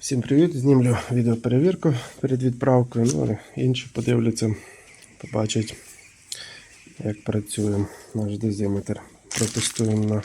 Всім привіт! Знімлю відеоперевірку перед відправкою. Ну, інші подивляться, побачать, як працює наш дозиметр. Протестуємо на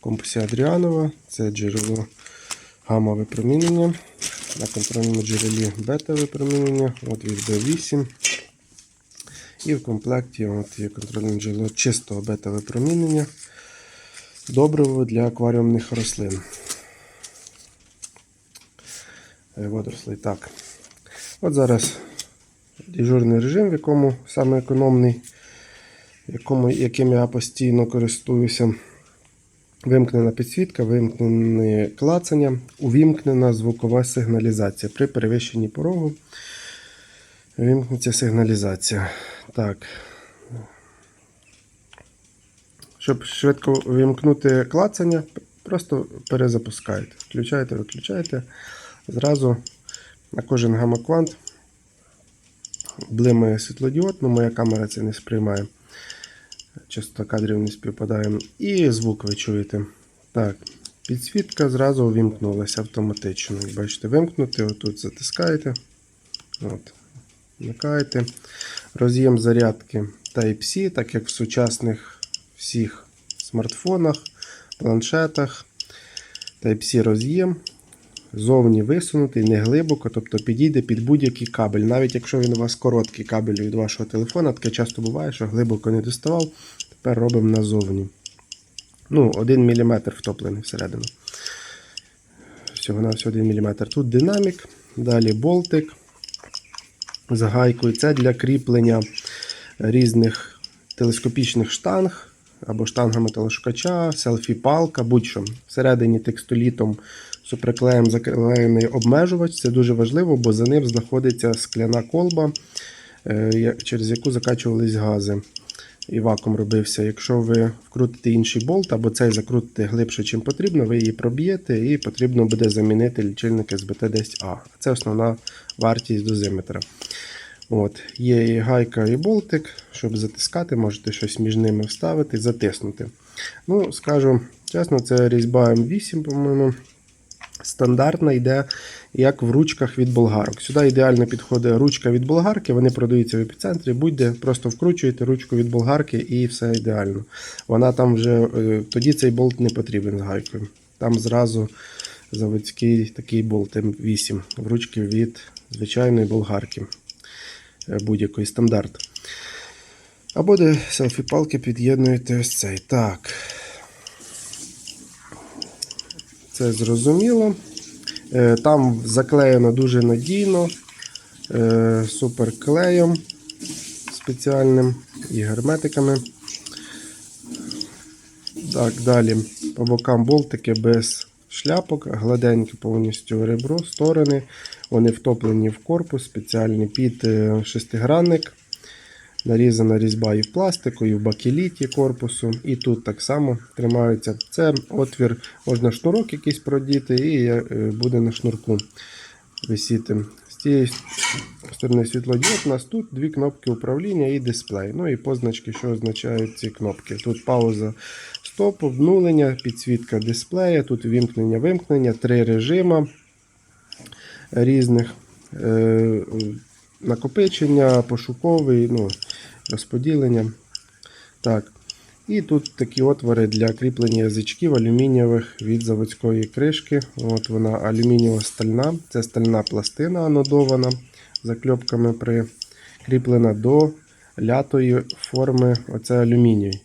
компасі Адріанова. Це джерело гамма випромінення. На контрольному джерелі бета випромінення. От від B8. І в комплекті от є контрольне джерело чистого бета випромінення. Добриво для акваріумних рослин. Е, водорослей. Так. От зараз дежурний режим, в якому саме економний, якому, яким я постійно користуюся. Вимкнена підсвітка, вимкнене клацання, увімкнена звукова сигналізація. При перевищенні порогу вимкнеться сигналізація. Так. Щоб швидко вимкнути клацання, просто перезапускаєте. Включаєте, виключаєте. Зразу на кожен гамма-квант блимає світлодіод, ну моя камера це не сприймає. Часто кадрів не співпадає. І звук ви чуєте. Так, підсвітка зразу увімкнулася автоматично. Бачите, вимкнути, отут затискаєте. От, вмикаєте. Роз'єм зарядки Type-C, так як в сучасних всіх смартфонах, планшетах. Type-C роз'єм. Зовні висунутий, не глибоко, тобто підійде під будь-який кабель. Навіть якщо він у вас короткий кабель від вашого телефона, таке часто буває, що глибоко не доставав. Тепер робимо назовні. Ну, 1 мм втоплений всередину. Всього на всього 1 мм. Тут динамік, далі болтик з гайкою. Це для кріплення різних телескопічних штанг або штанга металошукача, селфі-палка, будь-що. Всередині текстолітом суперклеєм заклеєний обмежувач. Це дуже важливо, бо за ним знаходиться скляна колба, е, через яку закачувались гази. І вакуум робився. Якщо ви вкрутите інший болт або цей закрутите глибше, чим потрібно, ви її проб'єте і потрібно буде замінити лічильник СБТ-10А. Це основна вартість дозиметра. От, Є і гайка, і болтик, щоб затискати, можете щось між ними вставити, затиснути. Ну, скажу чесно, це різьба М8, по-моєму. Стандартна йде, як в ручках від болгарок. Сюди ідеально підходить ручка від болгарки, вони продаються в епіцентрі. Будь-де, просто вкручуєте ручку від болгарки і все ідеально. Вона там вже е, Тоді цей болт не потрібен з гайкою. Там зразу заводський такий болт М8 в ручки від звичайної болгарки е, будь-якої стандарт. Або де селфі-палки під'єднуєте ось цей. Так. Це зрозуміло. Е, Там заклеєно дуже надійно, е, суперклеєм спеціальним і герметиками. Так, далі по бокам болтики без шляпок, гладеньке повністю ребро, сторони. Вони втоплені в корпус, спеціальний під е, шестигранник. Нарізана різьба і в пластику, і в бакеліті корпусу. І тут так само тримаються. Це отвір, можна шнурок якийсь продіти, і е, буде на шнурку висіти. З цієї сторони світлодіод у нас тут дві кнопки управління і дисплей. Ну і позначки, що означають ці кнопки. Тут пауза, стоп, обнулення, підсвітка дисплея, тут вімкнення, вимкнення, три режима різних. Накопичення, пошуковий, ну, розподілення. Так. І тут такі отвори для кріплення язичків алюмінієвих від заводської кришки. От вона алюмінієва стальна. Це стальна пластина анодована закльопками прикріплена до лятої форми. Оце алюміній.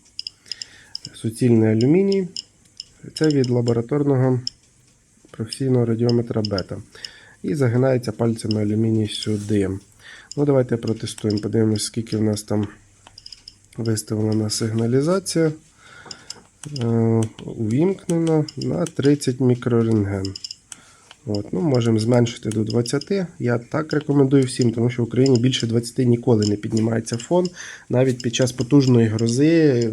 Суцільний алюміній. Це від лабораторного професійного радіометра бета. І загинається пальцями алюміній сюди. Ну, Давайте протестуємо. Подивимось, скільки в нас там виставлена сигналізація. Е, увімкнена на 30 мікрорентген. От, ну, Можемо зменшити до 20. Я так рекомендую всім, тому що в Україні більше 20 ніколи не піднімається фон. Навіть під час потужної грози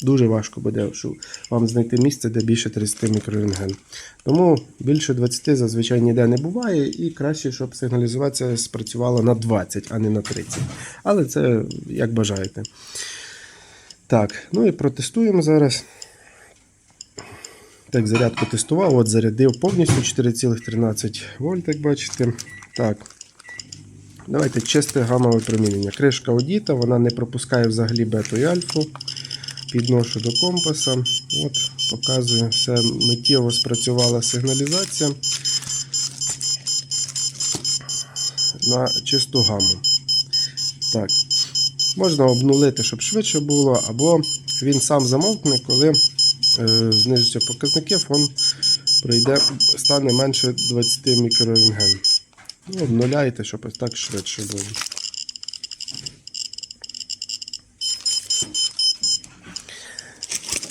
дуже важко буде вам знайти місце, де більше 30 мікрорентген. Тому більше 20 зазвичай ніде не буває, і краще, щоб сигналізація спрацювала на 20, а не на 30. Але це як бажаєте. Так, ну і протестуємо зараз. Так, зарядку тестував, от зарядив повністю 4,13 вольт, як бачите. Так. Давайте чисте гамове промінення. Кришка одіта, вона не пропускає взагалі бету і альфу. Підношу до компаса. От, показую, все миттєво спрацювала сигналізація на чисту гаму. Так. Можна обнулити, щоб швидше було, або він сам замовкне, коли е, знижаться показники, фон пройде, стане менше 20 мікрорентген. Ну, обнуляйте, щоб так швидше було.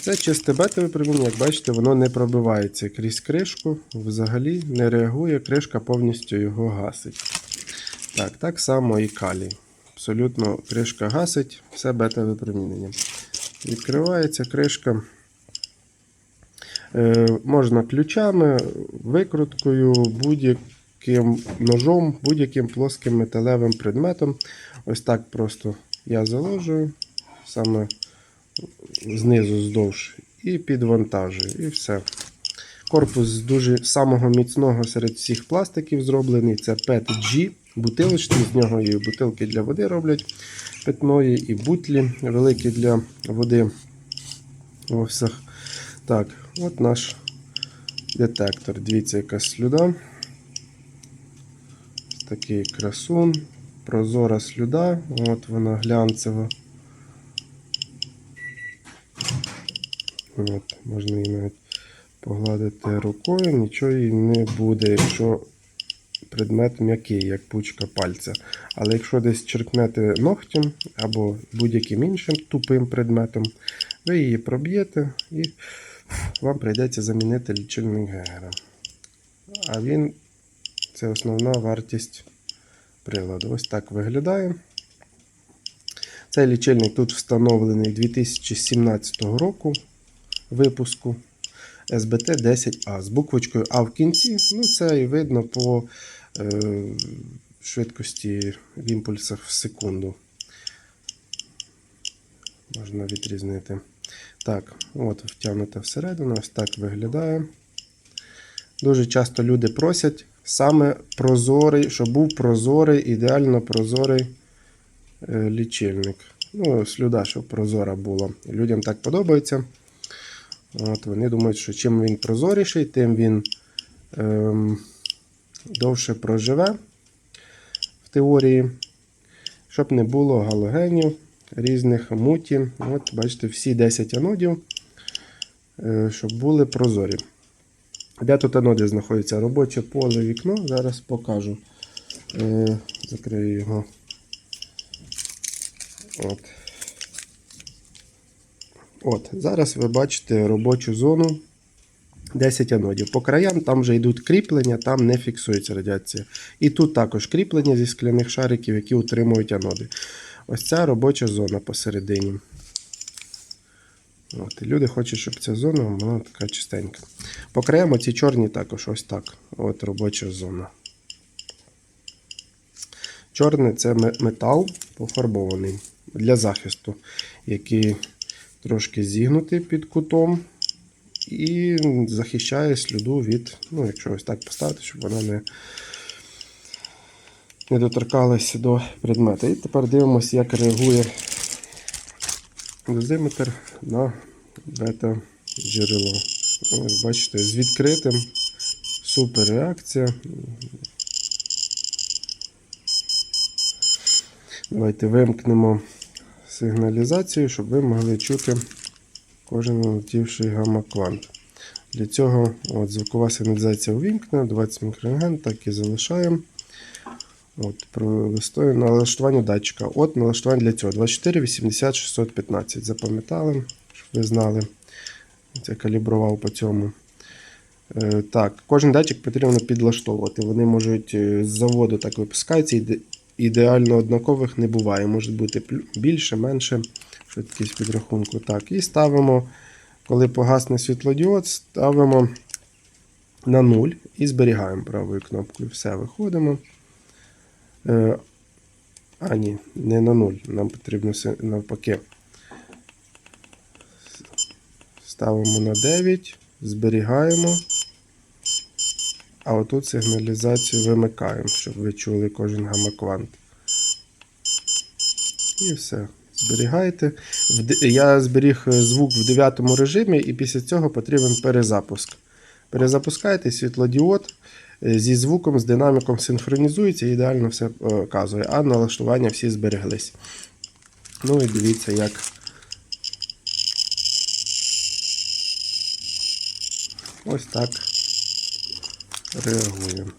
Це чисте бетове проміння, як бачите, воно не пробивається крізь кришку, взагалі не реагує, кришка повністю його гасить. Так, так само і калій. Абсолютно кришка гасить, все бетове промінення. Відкривається кришка. Е, можна ключами, викруткою, будь-яким ножом, будь-яким плоским металевим предметом. Ось так просто я заложую саме знизу здовж і підвантажую. І все. Корпус з дуже самого міцного серед всіх пластиків зроблений. Це PET-G, бутилочний, з нього і бутилки для води роблять питної, і бутлі великі для води. Ось. Так, от наш детектор. Дивіться, яка слюда. Такий красун. Прозора слюда. От вона глянцева. От, можна її навіть погладити рукою, нічого їй не буде, якщо предмет м'який, як пучка пальця. Але якщо десь черкнете ногтем або будь-яким іншим тупим предметом, ви її проб'єте і вам прийдеться замінити лічильник Гегера. А він це основна вартість приладу. Ось так виглядає. Цей лічильник тут встановлений 2017 року випуску SBT 10A з буквочкою А в кінці. Ну, це і видно по е, швидкості в імпульсах в секунду. Можна відрізнити. Так, от втягнута всередину, ось так виглядає. Дуже часто люди просять саме прозорий, щоб був прозорий, ідеально прозорий е, лічильник. Ну, слюда, щоб прозора була. Людям так подобається. От, Вони думають, що чим він прозоріший, тим він ем, довше проживе в теорії, щоб не було галогенів різних муті. От, бачите, всі 10 анодів, е, щоб були прозорі. Де тут аноди знаходяться? Робоче поле вікно. Зараз покажу. Е, закрию його. От. От, Зараз ви бачите робочу зону 10 анодів. По краям там вже йдуть кріплення, там не фіксується радіація. І тут також кріплення зі скляних шариків, які утримують аноди. Ось ця робоча зона посередині. От, Люди хочуть, щоб ця зона була така чистенька. По краям ці чорні також ось так. От робоча зона. Чорне це метал пофарбований для захисту, який трошки зігнутий під кутом і захищає сліду від, ну, якщо ось так поставити, щоб вона не не доторкалася до предмета. І тепер дивимося, як реагує дозиметр на бета-джерело. Ось бачите, з відкритим супер реакція. Давайте вимкнемо сигналізацію, щоб ви могли чути кожен налетівший гамма-квант. Для цього от, звукова сигналізація увімкнена, 20 мікрорентген, так і залишаємо. От, налаштування датчика. От налаштування для цього 24 80 615. Запам'ятали, щоб ви знали. Це калібрував по цьому. Е, так, Кожен датчик потрібно підлаштовувати. Вони можуть е, з заводу так випускаються, ідеально однакових не буває. Може бути більше, менше швидкість підрахунку. Так, і ставимо, коли погасне світлодіод, ставимо на 0 і зберігаємо правою кнопкою. Все, виходимо. Е, а, ні, не на 0. Нам потрібно навпаки. Ставимо на 9 зберігаємо. А отут сигналізацію вимикаємо, щоб ви чули кожен гамаквант. І все. Зберігайте. Я зберіг е, звук в 9 режимі, і після цього потрібен перезапуск. Перезапускайте світлодіод е, зі звуком, з динаміком синхронізується і ідеально все е, показує. А налаштування всі збереглись. Ну і дивіться, як. Ось так реагуємо.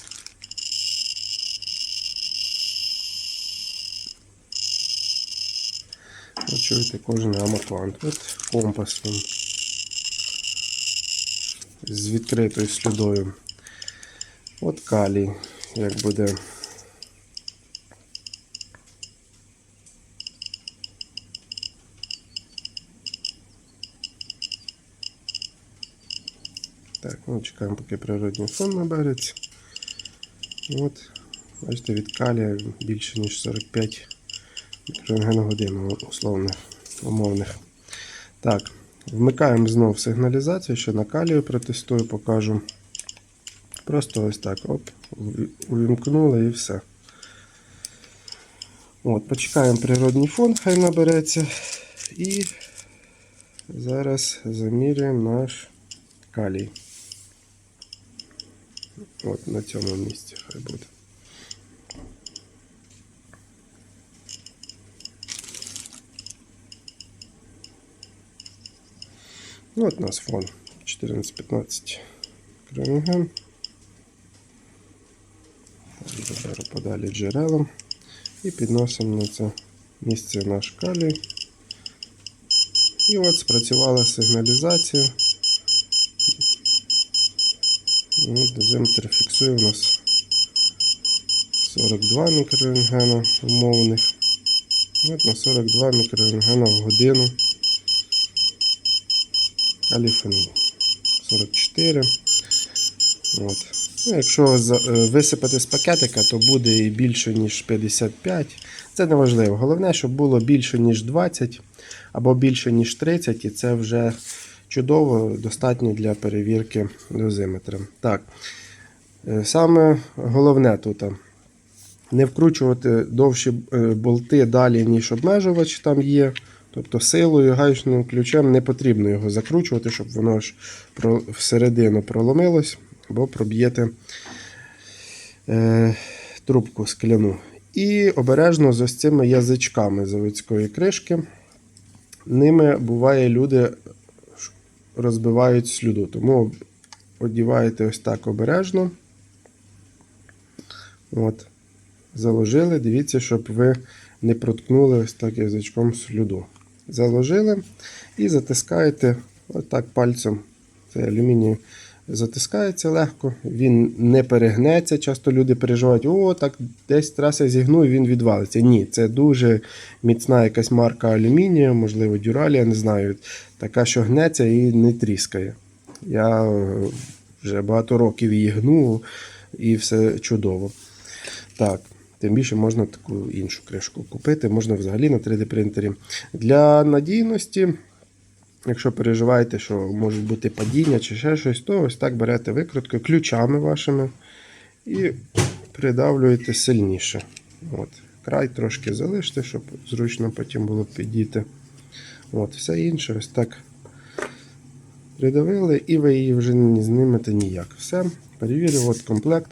Ви чуєте кожен гамаквант. От компас він. З відкритою слідою. От калій, як буде. Так, ну чекаємо, поки природній фон набереться. От, бачите, від калія більше ніж 45 мікрорентген годину условних, умовних. Так, вмикаємо знову сигналізацію, що на калію протестую, покажу. Просто ось так. Оп, увімкнули і все. От, почекаємо природній фон, хай набереться. І зараз заміряємо наш калій. От на цьому місці хай буде. Ну, от у нас фон 14-15 кронген. Заберу подалі джерелом і підносимо на це місце наш калій. І от спрацювала сигналізація. От дозиметр фіксує у нас 42 мікрорентгена умовних. От на 42 мікрорентгена в годину. Каліфенол 44. От. Ну, якщо е, висипати з пакетика, то буде і більше, ніж 55. Це не важливо. Головне, щоб було більше, ніж 20 або більше, ніж 30, і це вже чудово, достатньо для перевірки дозиметра. Так. Е, Саме головне тут не вкручувати довші е, болти далі, ніж обмежувач там є. Тобто силою, гаючним ключем не потрібно його закручувати, щоб воно ж всередину проломилось, бо проб'єте е, трубку скляну. І обережно з ось цими язичками заводської кришки. Ними буває люди розбивають слюду. Тому одіваєте ось так обережно. От. Заложили, дивіться, щоб ви не проткнули ось так язичком слюду. Заложили і затискаєте отак пальцем. Це алюміній затискається легко, він не перегнеться. Часто люди переживають, о, так десь траса зігну і він відвалиться. Ні, це дуже міцна якась марка алюмінію, можливо, дюралія, не знаю. Така, що гнеться і не тріскає. Я вже багато років її гну, і все чудово. Так, тим більше можна таку іншу кришку купити, можна взагалі на 3D принтері. Для надійності, якщо переживаєте, що можуть бути падіння чи ще щось, то ось так берете викруткою ключами вашими і придавлюєте сильніше. От. Край трошки залиште, щоб зручно потім було підійти. От, все інше ось так придавили, і ви її вже не знимете ніяк. Все, перевірив, от комплект.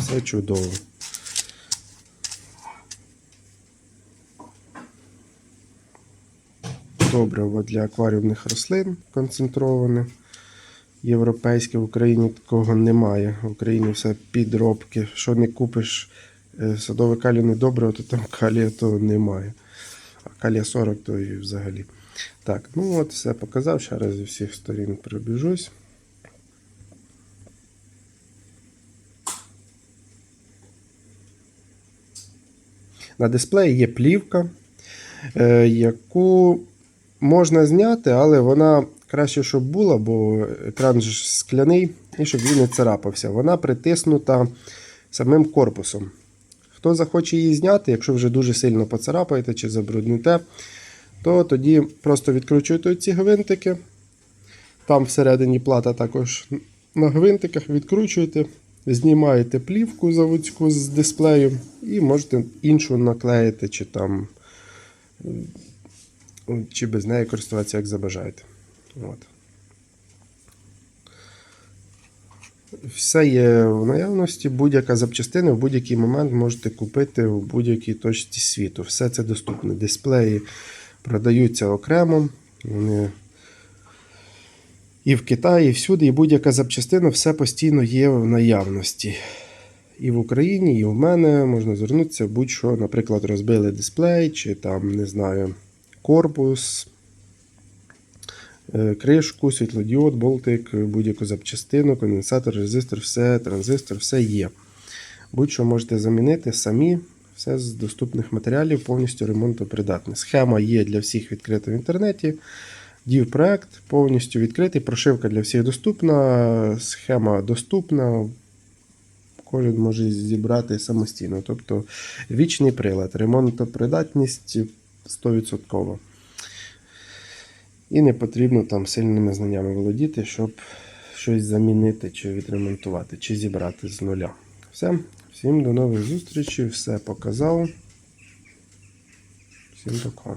Все чудово. Добриво для акваріумних рослин концентроване. Європейське в Україні такого немає. В Україні все підробки. Що не купиш е, садове калійне добриво, то там калія то немає. А калія 40, то і взагалі. Так, ну от все показав. Ще раз зі всіх сторін пробіжусь. На дисплеї є плівка, е, яку можна зняти, але вона краще, щоб була, бо екран ж скляний, і щоб він не царапався. Вона притиснута самим корпусом. Хто захоче її зняти, якщо вже дуже сильно поцарапаєте чи забрудните, то тоді просто відкручуєте ці гвинтики, Там всередині плата також на гвинтиках відкручуєте, знімаєте плівку заводську з дисплею і можете іншу наклеїти, чи там чи без неї користуватися, як забажаєте. От. Все є в наявності, будь-яка запчастина в будь-який момент можете купити в будь-якій точці світу. Все це доступно. Дисплеї продаються окремо. Вони і в Китаї, і всюди, і будь-яка запчастина, все постійно є в наявності. І в Україні, і в мене можна звернутися будь-що, наприклад, розбили дисплей, чи там, не знаю, корпус, е, кришку, світлодіод, болтик, будь-яку запчастину, конденсатор, резистор, все, транзистор, все є. Будь-що можете замінити самі, все з доступних матеріалів, повністю ремонтопридатне. Схема є для всіх відкрита в інтернеті. Дів проект повністю відкритий, прошивка для всіх доступна, схема доступна. Кожен може зібрати самостійно. Тобто вічний прилад, ремонтопридатність 100%. І не потрібно там сильними знаннями володіти, щоб щось замінити, чи відремонтувати, чи зібрати з нуля. Все. Всім до нових зустрічей, все показав. Всім пока.